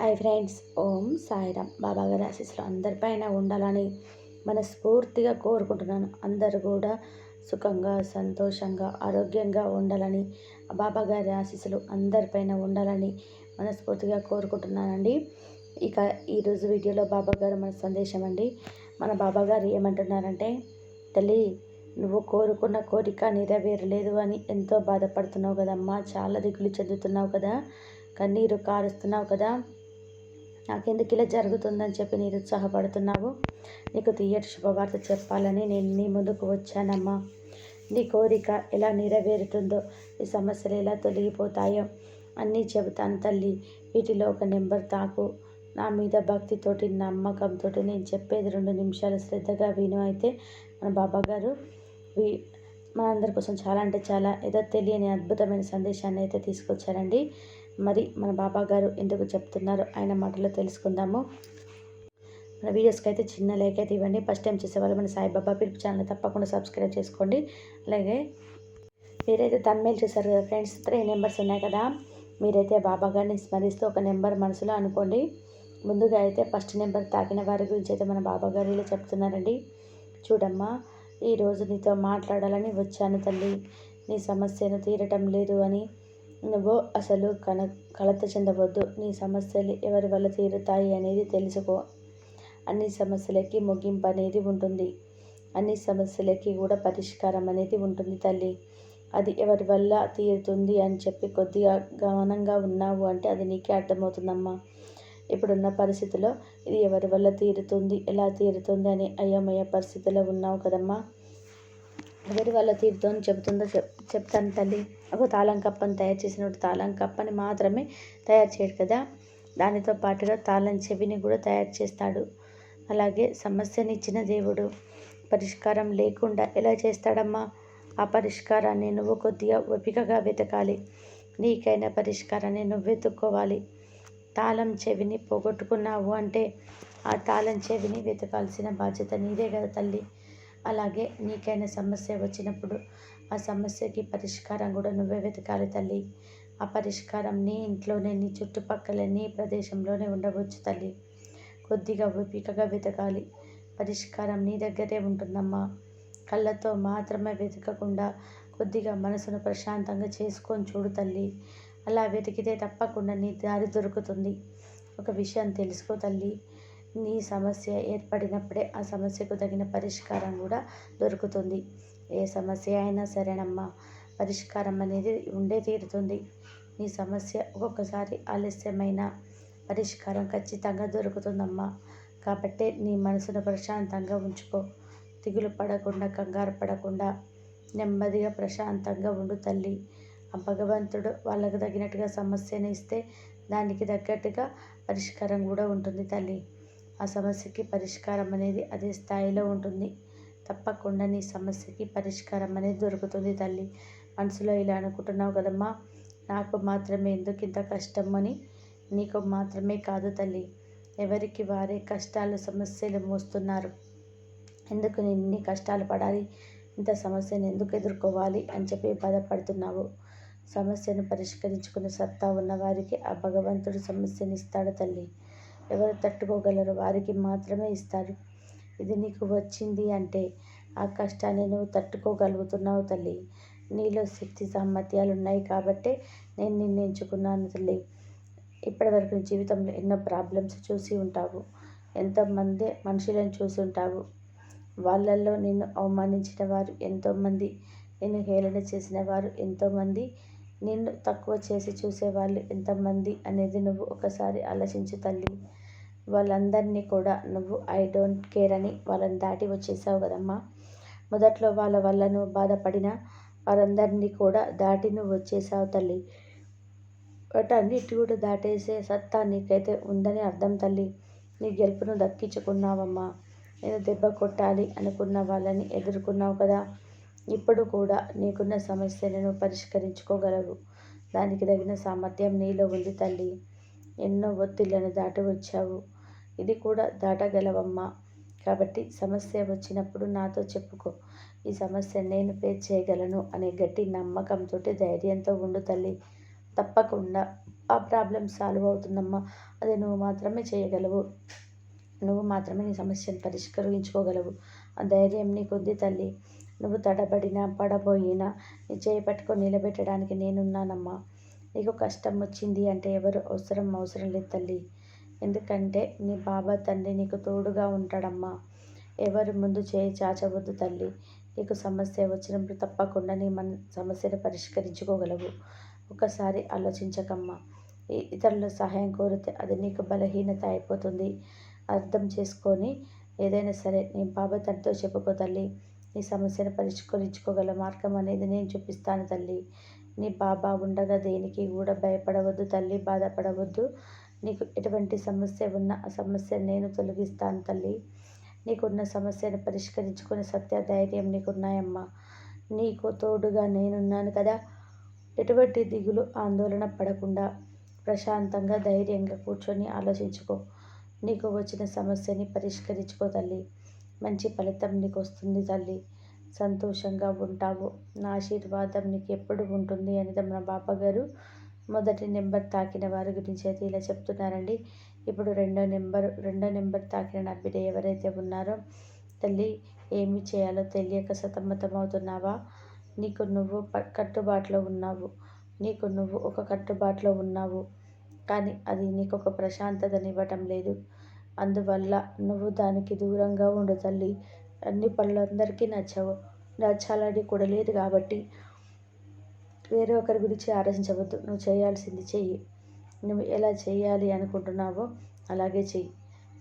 Hi friends Om Sairam. బాబా గారి ఆశీస్సులు అందరిపైన ఉండాలని మనస్ఫూర్తిగా కోరుకుంటున్నాను. అందరు కూడా సుఖంగా సంతోషంగా ఆరోగ్యంగా ఉండాలని బాబా గారి ఆశీస్సులు అందరిపైన ఉండాలని మనస్ఫూర్తిగా కోరుకుంటున్నానండి. ఇక ఈరోజు వీడియోలో బాబా గారు మన సందేశం అండి. మన బాబా గారు ఏమంటున్నారంటే తల్లి నువ్వు కోరుకున్న కోరిక నెరవేరలేదు అని ఎంతో బాధపడుతున్నావు కదమ్మా. చాలా దిగులు చెందుతున్నావు కదా. కన్నీరు కారుస్తున్నావు కదా. నాకెందుకు ఇలా జరుగుతుందని చెప్పి నిరుత్సాహపడుతున్నావు? నీకు తీయటి శుభవార్త చెప్పాలని నేను నీ ముందుకు వచ్చానమ్మా. నీ కోరిక ఎలా నెరవేరుతుందో నీ సమస్యలు ఎలా తొలగిపోతాయో అన్నీ చెబుతాను తల్లి. వీటిలో ఒక నెంబర్ తాకు. నా మీద భక్తితోటి నమ్మకంతో నేను చెప్పేది రెండు నిమిషాలు శ్రద్ధగా విను. అయితే మన బాబా గారు మనందరి కోసం చాలా అంటే చాలా ఏదో తెలియని అద్భుతమైన సందేశాన్ని అయితే తీసుకొచ్చారండి. మరి మన బాబా గారు ఎందుకు చెప్తున్నారు ఆయన మాటలో తెలుసుకుందాము. మన వీడియోస్కి అయితే చిన్న లైక్ అయితే ఇవ్వండి. ఫస్ట్ టైం చేసేవాళ్ళు మన సాయిబాబా పిలుపు ఛానల్ తప్పకుండా సబ్స్క్రైబ్ చేసుకోండి. అలాగే మీరైతే తన్మేలు చేశారు కదా ఫ్రెండ్స్ త్రీ నెంబర్స్ ఉన్నాయి కదా. మీరైతే బాబా గారిని స్మరిస్తూ ఒక నెంబర్ మనసులో అనుకోండి. ముందుగా అయితే ఫస్ట్ నెంబర్ తాకిన వారి గురించి అయితే మన బాబా గారు ఇలా చెప్తున్నారండి. చూడమ్మా ఈరోజు నీతో మాట్లాడాలని వచ్చాను తల్లి. నీ సమస్యను తీరటం లేదు అని నువ్వు అసలు కన కలత చెందవద్దు. నీ సమస్యలు ఎవరి వల్ల తీరుతాయి అనేది తెలుసుకో. అన్ని సమస్యలకి ముగింపు అనేది ఉంటుంది. అన్ని సమస్యలకి కూడా పరిష్కారం అనేది ఉంటుంది తల్లి. అది ఎవరి వల్ల తీరుతుంది అని చెప్పి కొద్దిగా గమనంగా ఉన్నావు అంటే అది నీకే అర్థమవుతుందమ్మా. ఇప్పుడున్న పరిస్థితిలో ఇది ఎవరి వల్ల తీరుతుంది ఎలా తీరుతుంది అని అయోమయ పరిస్థితిలో ఉన్నావు కదమ్మా. ఎవరి వల్ల తీరుతో చెబుతుందో చెప్ చెప్తాను తల్లి. ఒక తాళం కప్పని తయారు చేసినప్పుడు తాళం కప్పని మాత్రమే తయారు చేయడు కదా. దానితో పాటుగా తాళం చెవిని కూడా తయారు చేస్తాడు. అలాగే సమస్యని ఇచ్చిన దేవుడు. పరిష్కారం లేకుండా ఎలా చేస్తాడమ్మా? ఆ పరిష్కారాన్ని నువ్వు కొద్దిగా ఓపికగా వెతకాలి. నీకైన పరిష్కారాన్ని నువ్వు వెతుక్కోవాలి తాళం చెవిని పోగొట్టుకున్నావు అంటే ఆ తాళం చెవిని వెతకాల్సిన బాధ్యత నీదే కదా తల్లి. అలాగే నీకైనా సమస్య వచ్చినప్పుడు ఆ సమస్యకి పరిష్కారం కూడా నువ్వే వెతకాలి తల్లి. ఆ పరిష్కారం నీ ఇంట్లోనే నీ చుట్టుపక్కల నీ ప్రదేశంలోనే ఉండవచ్చు తల్లి. కొద్దిగా ఓపికగా వెతకాలి. పరిష్కారం నీ దగ్గరే ఉంటుందమ్మా. కళ్ళతో మాత్రమే వెతకకుండా కొద్దిగా మనసును ప్రశాంతంగా చేసుకొని చూడు తల్లి. అలా వెతికితే తప్పకుండా నీ దారి దొరుకుతుంది. ఒక విషయం తెలుసుకో తల్లి. నీ సమస్య ఏర్పడినప్పుడే ఆ సమస్యకు తగిన పరిష్కారం కూడా దొరుకుతుంది. ఏ సమస్య అయినా సరేనమ్మా పరిష్కారం అనేది ఉండే తీరుతుంది. నీ సమస్య ఒక్కొక్కసారి ఆలస్యమైన పరిష్కారం ఖచ్చితంగా దొరుకుతుందమ్మా. కాబట్టే నీ మనసును ప్రశాంతంగా ఉంచుకో. తిగులు పడకుండా కంగారు పడకుండా నెమ్మదిగా ప్రశాంతంగా ఉండు తల్లి. ఆ భగవంతుడు వాళ్ళకు తగినట్టుగా సమస్యను ఇస్తే దానికి తగ్గట్టుగా పరిష్కారం కూడా ఉంటుంది తల్లి. ఆ సమస్యకి పరిష్కారం అనేది అదే స్థాయిలో ఉంటుంది. తప్పకుండా నీ సమస్యకి పరిష్కారం అనేది దొరుకుతుంది తల్లి. మనసులో ఇలా అనుకుంటున్నావు కదమ్మా. నాకు మాత్రమే ఎందుకు ఇంత కష్టం అని నీకు మాత్రమే కాదు తల్లి. ఎవరికి వారే కష్టాలు సమస్యలు మోస్తున్నారు. ఎందుకు నేను ఇన్ని కష్టాలు పడాలి? ఇంత సమస్యను ఎందుకు ఎదుర్కోవాలి అని చెప్పి బాధపడుతున్నావు. సమస్యను పరిష్కరించుకునే సత్తా ఉన్నవారికి ఆ భగవంతుడు సమస్యని ఇస్తాడు తల్లి. ఎవరు తట్టుకోగలరో వారికి మాత్రమే ఇస్తారు. ఇది నీకు వచ్చింది అంటే ఆ కష్టాన్ని నువ్వు తట్టుకోగలుగుతున్నావు తల్లి. నీలో శక్తి సామర్థ్యాలు ఉన్నాయి కాబట్టే నేను నిన్ను ఎంచుకున్నాను తల్లి. ఇప్పటివరకు జీవితంలో ఎన్నో ప్రాబ్లమ్స్ చూసి ఉంటావు. ఎంతోమంది మనుషులను చూసి ఉంటావు. వాళ్ళల్లో నిన్ను అవమానించిన వారు ఎంతోమంది నిన్ను హేళన చేసిన వారు ఎంతోమంది నిన్ను తక్కువ చేసి చూసేవాళ్ళు ఎంతమంది అనేది నువ్వు ఒకసారి ఆలోచించు తల్లి. వాళ్ళందరినీ కూడా నువ్వు ఐ డోంట్ కేర్ అని వాళ్ళని దాటి వచ్చేసావు కదమ్మా. మొదట్లో వాళ్ళ వల్ల నువ్వు బాధపడిన వారందరినీ కూడా దాటి నువ్వు వచ్చేసావు తల్లి. వాటన్నిటి కూడా దాటేసే సత్తా నీకైతే ఉందని అర్థం తల్లి. నీ గెలుపును దక్కించుకున్నావమ్మా. నేను దెబ్బ కొట్టాలి అనుకున్న వాళ్ళని ఎదుర్కొన్నావు కదా. ఇప్పుడు కూడా నీకున్న సమస్యలను పరిష్కరించుకోగలవు. దానికి తగిన సామర్థ్యం నీలో ఉంది తల్లి. ఎన్నో ఒత్తిళ్ళను దాటి వచ్చావు. ఇది కూడా దాటగలవమ్మా. కాబట్టి సమస్య వచ్చినప్పుడు నాతో చెప్పుకో. ఈ సమస్య నేను పే చేయగలను అనే గట్టి నమ్మకంతో ధైర్యంతో ఉండు తల్లి. తప్పకుండా ఆ ప్రాబ్లం సాల్వ్ అవుతుందమ్మా. అది నువ్వు మాత్రమే చేయగలవు. నువ్వు మాత్రమే నీ సమస్యను పరిష్కరించుకోగలవు. ఆ ధైర్యం నీకుంది తల్లి. నువ్వు తడబడినా పడబోయినా నీ చేయి పట్టుకొని నిలబెట్టడానికి నేనున్నానమ్మా. నీకు కష్టం వచ్చింది అంటే ఎవరు అవసరం అవసరం లేదు తల్లి. ఎందుకంటే నీ బాబా తండ్రి నీకు తోడుగా ఉంటాడమ్మా. ఎవరి ముందు చేయి చాచవద్దు తల్లి. నీకు సమస్య వచ్చినప్పుడు తప్పకుండా నీ మన సమస్యను పరిష్కరించుకోగలవు. ఒకసారి ఆలోచించకమ్మా. ఇతరుల సహాయం కోరితే అది నీకు బలహీనత అయిపోతుంది. అర్థం చేసుకొని ఏదైనా సరే నీ బాబా తండ్రితో చెప్పుకో తల్లి. నీ సమస్యను పరిష్కరించుకోగల మార్గం అనేది నేను చూపిస్తాను తల్లి. నీ బాబా ఉండగా దేనికి కూడా భయపడవద్దు తల్లి బాధపడవద్దు. నీకు ఎటువంటి సమస్య ఉన్న ఆ సమస్య నేను తొలగిస్తాను తల్లి. నీకున్న సమస్యను పరిష్కరించుకునే సత్య ధైర్యం నీకున్నాయమ్మా. నీకు తోడుగా నేనున్నాను కదా. ఎటువంటి దిగులు ఆందోళన పడకుండా ప్రశాంతంగా ధైర్యంగా కూర్చొని ఆలోచించుకో. నీకు వచ్చిన సమస్యని పరిష్కరించుకో తల్లి. మంచి ఫలితం నీకు వస్తుంది తల్లి. సంతోషంగా ఉంటావు. నా ఆశీర్వాదం నీకు ఎప్పుడు ఉంటుంది అని మన బాబా మొదటి నెంబర్ తాకిన వారి గురించి అయితే ఇలా చెప్తున్నారండి. ఇప్పుడు రెండో నెంబర్ రెండో నెంబర్ తాకిన నా బిడ్డ ఎవరైతే ఉన్నారో తల్లి ఏమి చేయాలో తెలియక సతమతమవుతున్నావా? నీకు నువ్వు కట్టుబాటులో ఉన్నావు. నీకు నువ్వు ఒక కట్టుబాటులో ఉన్నావు. కానీ అది నీకు ఒక ప్రశాంతతనివ్వటం లేదు. అందువల్ల నువ్వు దానికి దూరంగా ఉండు తల్లి. అన్ని పనులు అందరికీ నచ్చవు. నచ్చాలని కూడా లేదు కాబట్టి వేరే ఒకరి గురించి ఆలోచించవద్దు. నువ్వు చేయాల్సింది చెయ్యి. నువ్వు ఎలా చేయాలి అనుకుంటున్నావో అలాగే చెయ్యి.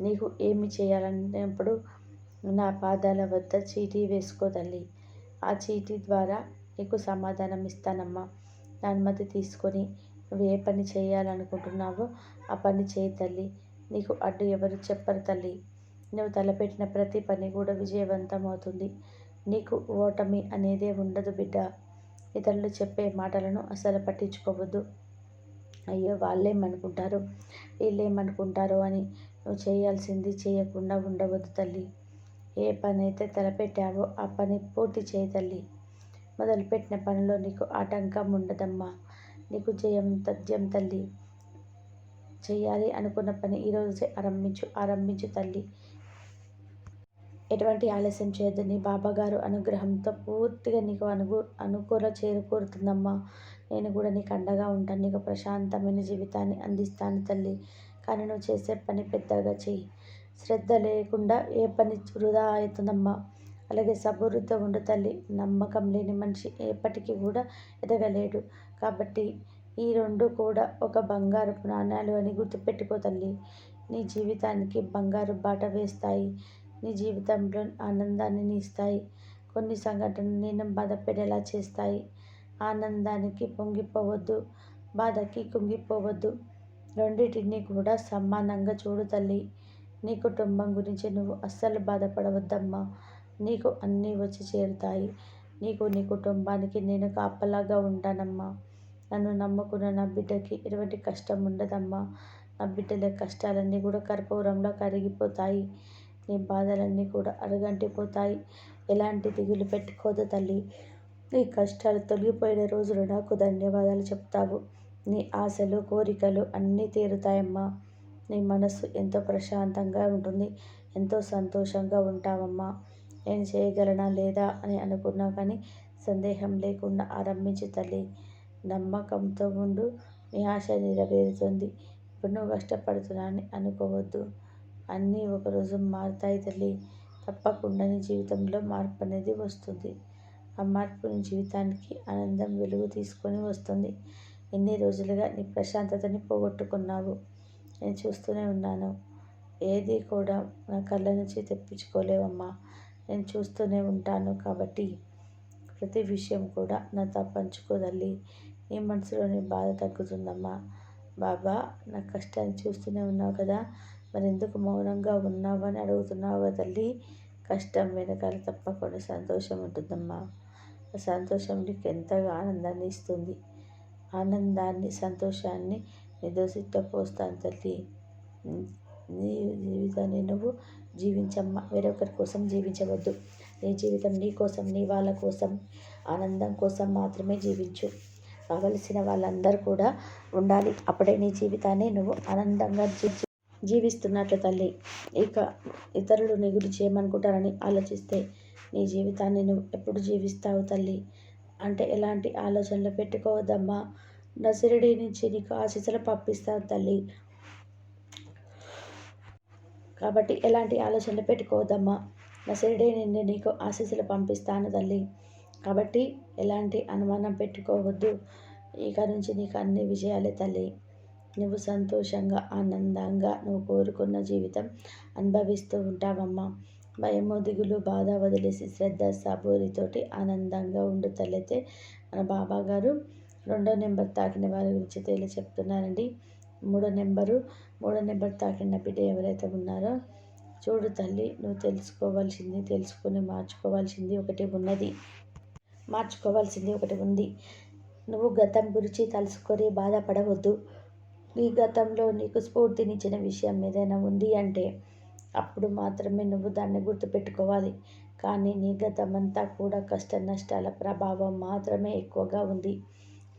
నీకు ఏమి చేయాలన్నప్పుడు నా పాదాల వద్ద చీటీ వేసుకో తల్లి. ఆ చీటీ ద్వారా నీకు సమాధానం ఇస్తానమ్మా. నా అనుమతి తీసుకొని నువ్వు ఏ పని చేయాలనుకుంటున్నావో ఆ పని చేయి తల్లి. నీకు అడ్డు ఎవరు చెప్పరు తల్లి. నువ్వు తలపెట్టిన ప్రతి పని కూడా విజయవంతం అవుతుంది నీకు ఓటమి అనేదే ఉండదు బిడ్డ. ఇతరులు చెప్పే మాటలను అసలు పట్టించుకోవద్దు. అయ్యో వాళ్ళేమనుకుంటారు? వీళ్ళేమనుకుంటారో అని నువ్వు చేయాల్సింది చేయకుండా ఉండవద్దు తల్లి. ఏ పని అయితే తలపెట్టావో ఆ పని పూర్తి చేయి తల్లి. మొదలుపెట్టిన పనిలో నీకు ఆటంకం ఉండదమ్మా. నీకు జయం తథ్యం తల్లి. చేయాలి అనుకున్న పని ఈరోజే ఆరంభించు ఆరంభించు తల్లి. ఎటువంటి ఆలస్యం చేయదు నీ బాబాగారు అనుగ్రహంతో పూర్తిగా నీకు అనుకూ అనుకూల చేరుకూరుతుందమ్మా నేను కూడా నీకు అండగా ఉంటాను. నీకు ప్రశాంతమైన జీవితాన్ని అందిస్తాను తల్లి. కానీ నువ్వు చేసే పని పెద్దగా చెయ్యి. శ్రద్ధ లేకుండా ఏ పని వృధా అవుతుందమ్మా. అలాగే సబురుద్ధ ఉండు తల్లి. నమ్మకం లేని మనిషి ఎప్పటికీ కూడా ఎదగలేడు. కాబట్టి ఈ రెండు కూడా ఒక బంగారపు నాణ్యాలు అని గుర్తుపెట్టుకో తల్లి. నీ జీవితానికి బంగారు బాట వేస్తాయి. నీ జీవితంలో ఆనందాన్ని ఇస్తాయి కొన్ని సంఘటనలు నేను బాధపడేలా చేస్తాయి. ఆనందానికి పొంగిపోవద్దు బాధకి కుంగిపోవద్దు. రెండింటిని కూడా సమానంగా చూడు తల్లి. నీ కుటుంబం గురించి నువ్వు అస్సలు బాధపడవద్దమ్మా. నీకు అన్నీ వచ్చి చేరుతాయి. నీకు నీ కుటుంబానికి నేను కాపలాగా ఉంటానమ్మా. నన్ను నమ్ముకున్న నా బిడ్డకి ఎటువంటి కష్టం ఉండదమ్మా. నా బిడ్డల కష్టాలన్నీ కూడా కర్పూరంలో కరిగిపోతాయి. నీ బాధలన్నీ కూడా అరగంటిపోతాయి. ఎలాంటి దిగులు పెట్టుకోదు తల్లి. నీ కష్టాలు తొలగిపోయిన రోజులు నాకు ధన్యవాదాలు చెప్తావు. నీ ఆశలు కోరికలు అన్నీ తీరుతాయమ్మా. నీ మనసు ఎంతో ప్రశాంతంగా ఉంటుంది. ఎంతో సంతోషంగా ఉంటావమ్మా. నేను చేయగలనా లేదా అని అనుకున్నా కానీ సందేహం లేకుండా ఆరంభించు తల్లి. నమ్మకంతో ఉండు. నీ ఆశ నెరవేరుతుంది. ఇప్పుడు నువ్వు కష్టపడుతున్నా అని అనుకోవద్దు. అన్నీ ఒకరోజు మారుతాయి తల్లి. తప్పకుండా నీ జీవితంలో మార్పు అనేది వస్తుంది. ఆ మార్పు నీ జీవితానికి ఆనందం వెలుగు తీసుకొని వస్తుంది. ఎన్ని రోజులుగా నీ ప్రశాంతతని పోగొట్టుకున్నావు. నేను చూస్తూనే ఉన్నాను. ఏది కూడా నా కళ్ళ నుంచి తెప్పించుకోలేవమ్మా. నేను చూస్తూనే ఉంటాను కాబట్టి ప్రతి విషయం కూడా నాతో పంచుకోదల్లి నీ మనసులోని బాధ తగ్గుతుందమ్మా. బాబా నా కష్టాన్ని చూస్తూనే ఉన్నావు కదా. మరి ఎందుకు మౌనంగా ఉన్నావని అడుగుతున్నావా తల్లి? కష్టం వెనకాల తప్పకుండా సంతోషం ఉంటుందమ్మా. ఆ సంతోషం నీకు ఎంతగా ఆనందాన్ని ఇస్తుంది? ఆనందాన్ని సంతోషాన్ని నిదోసిట్ట పోస్తాను తల్లి. నీ జీవితాన్ని నువ్వు జీవించమ్మా. వేరొకరి కోసం జీవించవద్దు. నీ జీవితం నీ కోసం నీ వాళ్ళ కోసం ఆనందం కోసం మాత్రమే జీవించు. కావలసిన వాళ్ళందరూ కూడా ఉండాలి. అప్పుడే నీ జీవితాన్ని నువ్వు ఆనందంగా జీవించు. జీవిస్తున్నట్లు తల్లి. ఇక ఇతరులు నీ గురించి ఏమనుకుంటారని ఆలోచిస్తే నీ జీవితాన్ని నువ్వు ఎప్పుడు జీవిస్తావు తల్లి? అంటే ఎలాంటి ఆలోచనలు పెట్టుకోవద్దమ్మా. నసిరిడి నుంచి నీకు ఆశీస్సులు పంపిస్తాను తల్లి. కాబట్టి ఎలాంటి ఆలోచనలు పెట్టుకోవద్దమ్మా. నసిరిడి నుండి నీకు ఆశీస్సులు పంపిస్తాను తల్లి. కాబట్టి ఎలాంటి అనుమానం పెట్టుకోవద్దు. ఇక నుంచి నీకు అన్ని విజయాలే తల్లి. నువ్వు సంతోషంగా ఆనందంగా నువ్వు కోరుకున్న జీవితం అనుభవిస్తూ ఉంటావమ్మా. భయము దిగులు బాధ వదిలేసి శ్రద్ధ సబూరితోటి ఆనందంగా ఉండు తల్లైతే మన బాబా గారు రెండో నెంబర్ తాకిన వారి గురించి తేలి చెప్తున్నారండి. మూడో నెంబరు మూడో నెంబర్ తాకిన బిడ్డ ఎవరైతే ఉన్నారో చూడు తల్లి నువ్వు తెలుసుకోవాల్సింది తెలుసుకొని మార్చుకోవాల్సింది ఒకటి ఉన్నది. మార్చుకోవాల్సింది ఒకటి ఉంది. నువ్వు గతం గురించి తలుసుకొని బాధపడవద్దు. నీ గతంలో నీకు స్ఫూర్తినిచ్చిన విషయం ఏదైనా ఉంది అంటే అప్పుడు మాత్రమే నువ్వు దాన్ని గుర్తుపెట్టుకోవాలి. కానీ నీ గతమంతా కూడా కష్ట నష్టాల ప్రభావం మాత్రమే ఎక్కువగా ఉంది.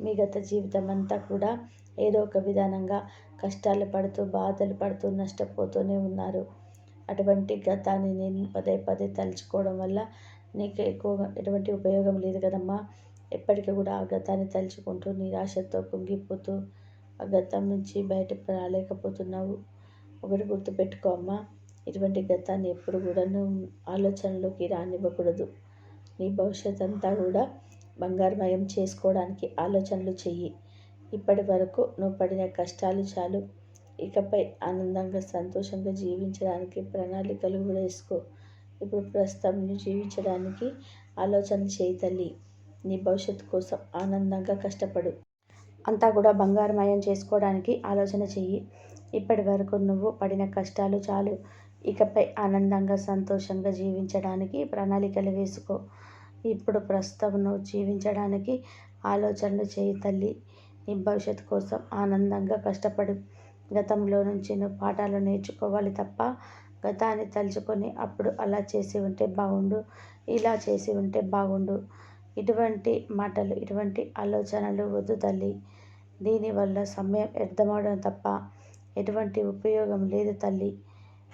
మీ గత జీవితం అంతా కూడా ఏదో ఒక విధానంగా కష్టాలు పడుతూ బాధలు పడుతూ నష్టపోతూనే ఉన్నారు. అటువంటి గతాన్ని నేను పదే పదే తలుచుకోవడం వల్ల నీకు ఎక్కువగా ఎటువంటి ఉపయోగం లేదు కదమ్మా. ఎప్పటికీ కూడా ఆ గతాన్ని తలుచుకుంటూ నిరాశతో కుంగిపోతూ ఆ గతం నుంచి బయటకు రాలేకపోతున్నావు. ఒకటి గుర్తుపెట్టుకో అమ్మా ఇటువంటి గతాన్ని ఎప్పుడు కూడా నువ్వు ఆలోచనలోకి రానివ్వకూడదు. నీ భవిష్యత్ అంతా కూడా బంగారుమయం చేసుకోవడానికి ఆలోచనలు చెయ్యి. ఇప్పటి వరకు నువ్వు పడిన కష్టాలు చాలు. ఇకపై ఆనందంగా సంతోషంగా జీవించడానికి ప్రణాళికలు కూడా వేసుకో. ఇప్పుడు ప్రస్తుతం జీవించడానికి ఆలోచన చేయి తల్లి. నీ భవిష్యత్తు కోసం ఆనందంగా కష్టపడు. అంతా కూడా బంగారమయం చేసుకోవడానికి ఆలోచన చెయ్యి. ఇప్పటి వరకు నువ్వు పడిన కష్టాలు చాలు. ఇకపై ఆనందంగా సంతోషంగా జీవించడానికి ప్రణాళికలు వేసుకో. ఇప్పుడు ప్రస్తుతం నువ్వు జీవించడానికి ఆలోచనలు చేయి తల్లి. నీ భవిష్యత్తు కోసం ఆనందంగా కష్టపడు. గతంలో నుంచి నువ్వు పాఠాలు నేర్చుకోవాలి తప్ప గతాన్ని తలుచుకొని అప్పుడు అలా చేసి ఉంటే బాగుండు ఇలా చేసి ఉంటే బాగుండు ఇటువంటి మాటలు ఇటువంటి ఆలోచనలు వద్దు తల్లి. దీనివల్ల సమయం వ్యర్థమవడం తప్ప ఎటువంటి ఉపయోగం లేదు తల్లి.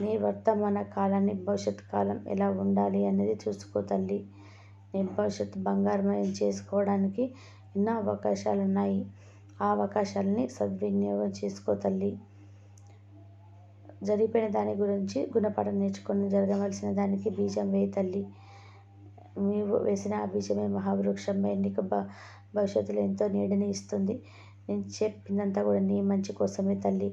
నీ వర్తమాన కాలాన్ని భవిష్యత్ కాలం ఎలా ఉండాలి అనేది చూసుకో తల్లి. నీ భవిష్యత్తు బంగారమయం చేసుకోవడానికి ఎన్నో అవకాశాలు ఉన్నాయి ఆ అవకాశాలని సద్వినియోగం చేసుకో తల్లి. జరిగిపోయిన దాని గురించి గుణపాఠం నేర్చుకుని జరగవలసిన దానికి బీజం వేయి తల్లి. నీవు వేసిన ఆ బీజమే మహావృక్షమే. నీకు భ భవిష్యత్తులో ఎంతో నీడని ఇస్తుంది. నేను చెప్పిందంతా కూడా నీ మంచి కోసమే తల్లి.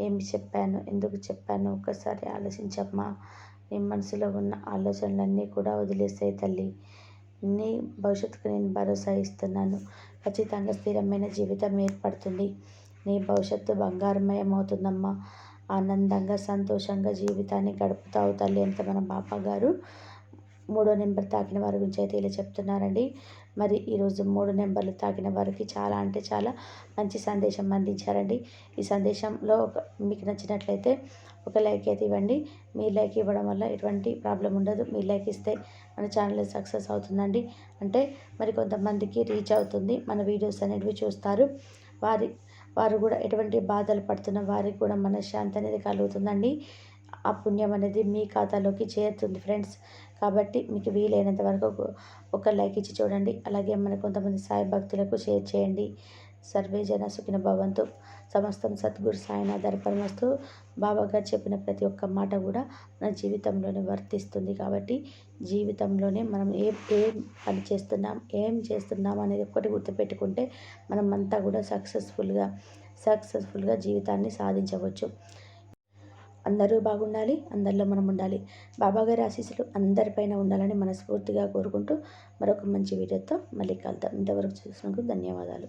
ఏమి చెప్పాను? ఎందుకు చెప్పాను? ఒక్కసారి ఆలోచించమ్మా. నీ మనసులో ఉన్న ఆలోచనలన్నీ కూడా వదిలేసాయి తల్లి. నీ భవిష్యత్తుకు నేను భరోసా ఇస్తున్నాను. ఖచ్చితంగా స్థిరమైన జీవితం ఏర్పడుతుంది. నీ భవిష్యత్తు బంగారమయమవుతుందమ్మా. ఆనందంగా సంతోషంగా జీవితాన్ని గడుపుతావు తల్లి అంత మన బాపా గారు మూడో నెంబర్ తాకిన వారి గురించి అయితే ఇలా చెప్తున్నారండి. మరి ఈరోజు మూడు నెంబర్లు తాకిన వారికి చాలా అంటే చాలా మంచి సందేశం అందించారండి. ఈ సందేశంలో మీకు నచ్చినట్లయితే ఒక లైక్ అయితే ఇవ్వండి. మీ లైక్ ఇవ్వడం వల్ల ఎటువంటి ప్రాబ్లం ఉండదు. మీ లైక్ ఇస్తే మన ఛానల్ సక్సెస్ అవుతుందండి. అంటే మరి కొంతమందికి రీచ్ అవుతుంది. మన వీడియోస్ అనేటివి చూస్తారు. వారి వారు కూడా ఎటువంటి బాధలు పడుతున్న వారికి కూడా మనశ్శాంతి అనేది కలుగుతుందండి. ఆ పుణ్యం అనేది మీ ఖాతాలోకి చేరుతుంది ఫ్రెండ్స్. కాబట్టి మీకు వీలైనంత వరకు ఒక లైక్ ఇచ్చి చూడండి. అలాగే మన కొంతమంది సాయి భక్తులకు షేర్ చేయండి. సర్వే జన సుఖిన భవంతు. సమస్తం సద్గురు సాయినాథ్ అర్పణమస్తు బాబా గారు చెప్పిన ప్రతి ఒక్క మాట కూడా మన జీవితంలోనే వర్తిస్తుంది. కాబట్టి జీవితంలోనే మనం ఏ ఏం పని చేస్తున్నాం ఏం చేస్తున్నాం అనేది ఒక్కటి గుర్తుపెట్టుకుంటే మనం అంతా కూడా సక్సెస్ఫుల్గా సక్సెస్ఫుల్గా జీవితాన్ని సాధించవచ్చు. అందరూ బాగుండాలి అందరిలో మనం ఉండాలి. బాబాగారి ఆశీస్సులు అందరిపైన ఉండాలని మనస్ఫూర్తిగా కోరుకుంటూ మరొక మంచి వీడియోతో మళ్ళీ కలుద్దాం. ఇంతవరకు చూసినందుకు ధన్యవాదాలు.